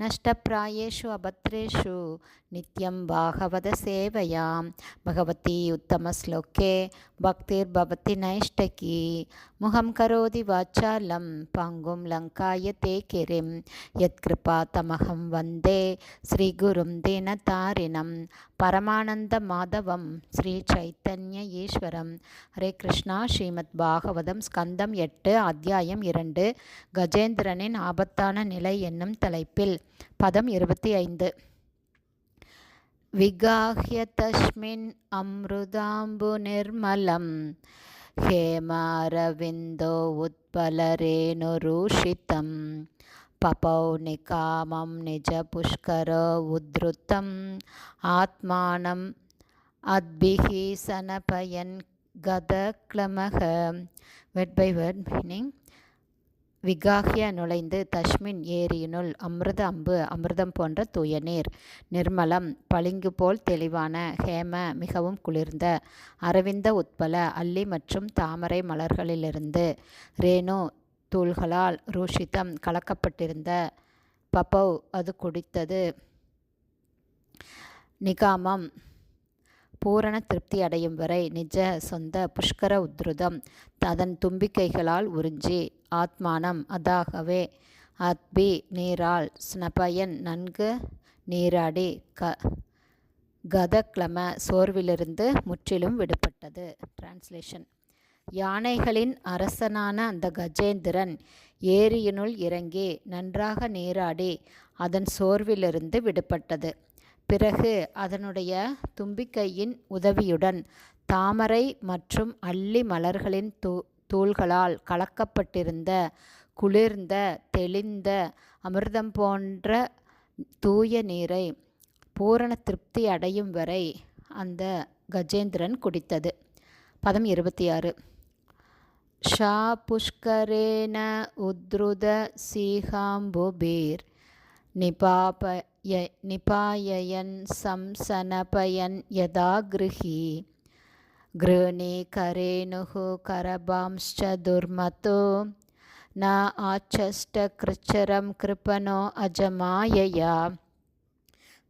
नष्टप्रायेषु अभद्रेषु नित्यं भागवतसेवयां भगवती उत्तमश्लोके भक्तिर्भवति नैष्टकी मुखं करोति वाचालं पङ्गुं लङ्काय ते किरिं यत्कृपातमहं वन्दे श्रीगुरुं दीनतारिणं பரமானந்த மாதவம் ஸ்ரீ சைத்தன்ய ஈஸ்வரம் ஹரே கிருஷ்ணா. ஸ்ரீமத் பாகவதம் ஸ்கந்தம் எட்டு அத்தியாயம் இரண்டு. கஜேந்திரனின் ஆபத்தான நிலை என்னும் தலைப்பில் பதம் இருபத்தி ஐந்து விகாஹ்யதஸ்மின் அம்ருதாம்பு நிர்மலம். ஹேமாரவிந்தோ உத்பலரேணுரூஷிதம் पपौ निकामं निजपुष्कर उद्धृतम् आत्मानम् अद्भिः सनपयन् गदक्लमः வெட் பை வேர்ட் மீனிங் விகாகிய நுழைந்து தஷ்மின் ஏரியினுள் அமிர்த அம்பு அமிர்தம் போன்ற தூய நீர் நிர்மலம் பளிங்கு போல் தெளிவான ஹேம மிகவும் குளிர்ந்த அரவிந்த உட்பல அல்லி மற்றும் தாமரை மலர்களிலிருந்து ரேணு தூள்களால் ரூஷிதம் கலக்கப்பட்டிருந்த பபவ் அது குடித்தது. நிகாமம். பூரண திருப்தி அடையும் வரை நிஜ சொந்த புஷ்கர உத்ருதம் அதன் தும்பிக்கைகளால் உறிஞ்சி ஆத்மானம் அதாகவே அத்பி நீரால் ஸ்னபயன் நன்கு நீராடி க கதக்லம சோர்விலிருந்து முற்றிலும் விடுபட்டது. டிரான்ஸ்லேஷன் யானைகளின் அரசனான அந்த கஜேந்திரன் ஏரியினுள் இறங்கி நன்றாக நீராடி அதன் சோர்விலிருந்து விடுபட்டது. பிறகு அதனுடைய தும்பிக்கையின் உதவியுடன் தாமரை மற்றும் அல்லி மலர்களின் தூ தூள்களால் கலக்கப்பட்டிருந்த குளிர்ந்த தெளிந்த அமிர்தம் போன்ற தூய நீரை பூரண திருப்தி அடையும் வரை அந்த கஜேந்திரன் குடித்தது. பதம் இருபத்தி ஆறு. ஷா புஷ்கரேன உத்ருத சீகாம்புபீர் நிபாப य निपाययन् संसनपयन् यदा गृही गृणीकरेणुः करभांश्च दुर्मतो न आचष्टकृच्छरं कृपणो अजमायया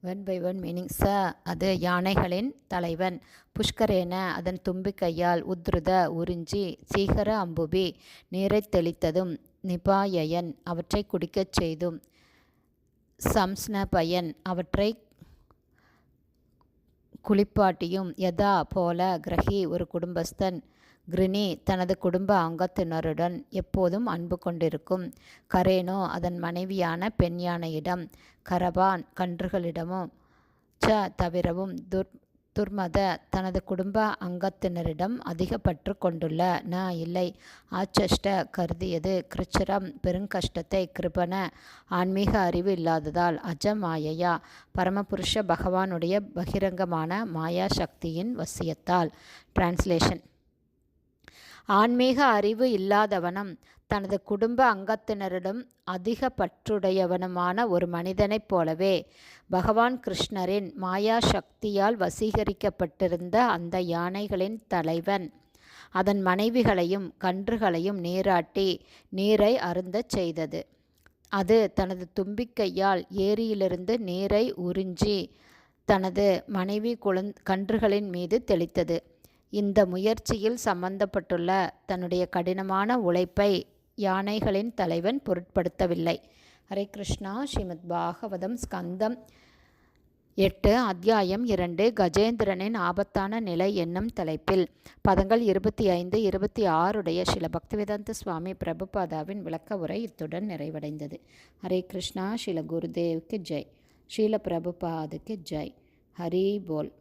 ஒன் பை ஒன் மீனிங் ச அது யானைகளின் தலைவன். புஷ்கரேன அதன் தும்பிக்கையால் உத்ருத உறிஞ்சி சீகர அம்புபி நீரை தெளித்ததும் நிபாயயன் அவற்றை குடிக்கச் செய்தும். சம்ஸ்ன பயன் அவற்றை குளிப்பாட்டியும் யதா போல கிரகி ஒரு குடும்பஸ்தன். கிரினி தனது குடும்ப அங்கத்தினருடன் எப்போதும் அன்பு கொண்டிருக்கும். கரேனோ அதன் மனைவியான பெண் யானையிடம் கரபான் கன்றுகளிடமும் ச தவிரவும் துர் துர்மத தனது குடும்ப அங்கத்தினரிடம் அதிக பற்று கொண்டுள்ள ந இல்லை. ஆச்சஷ்ட கருதியது. கிருச்சரம் பெருங்கஷ்டத்தை கிருபன ஆன்மீக அறிவு இல்லாததால் அஜ மாயையா. பரமபுருஷ பகவானுடைய பகிரங்கமான மாயா சக்தியின் வசியத்தால். டிரான்ஸ்லேஷன் ஆன்மீக அறிவு இல்லாதவனும் தனது குடும்ப அங்கத்தினரிடம் அதிக பற்றுடையவனுமான ஒரு மனிதனைப் போலவே பகவான் கிருஷ்ணரின் மாயா சக்தியால் வசீகரிக்கப்பட்டிருந்த அந்த யானைகளின் தலைவன். அதன் மனைவிகளையும் கன்றுகளையும் நீராட்டி நீரை அருந்தச் செய்தது. அது தனது தும்பிக்கையால் ஏரியிலிருந்து நீரை உறிஞ்சி தனது மனைவி குழந் கன்றுகளின் மீது தெளித்தது. இந்த முயற்சியில் சம்பந்தப்பட்டுள்ள தன்னுடைய கடினமான உழைப்பை யானைகளின் தலைவன் பொருட்படுத்தவில்லை. ஹரே கிருஷ்ணா. ஸ்ரீமத் பாகவதம் ஸ்கந்தம் எட்டு அத்தியாயம் இரண்டு கஜேந்திரனின் ஆபத்தான நிலை என்னும் தலைப்பில். பதங்கள் இருபத்தி ஐந்து இருபத்தி ஆறுடைய சில பக்திவேதாந்த சுவாமி பிரபுபாதாவின் விளக்க உரை இத்துடன் நிறைவடைந்தது. ஹரே கிருஷ்ணா. ஸ்ரீல குருதேவுக்கு ஜெய். ஸ்ரீல பிரபுபாதுக்கு ஜெய். ஹரி போல்.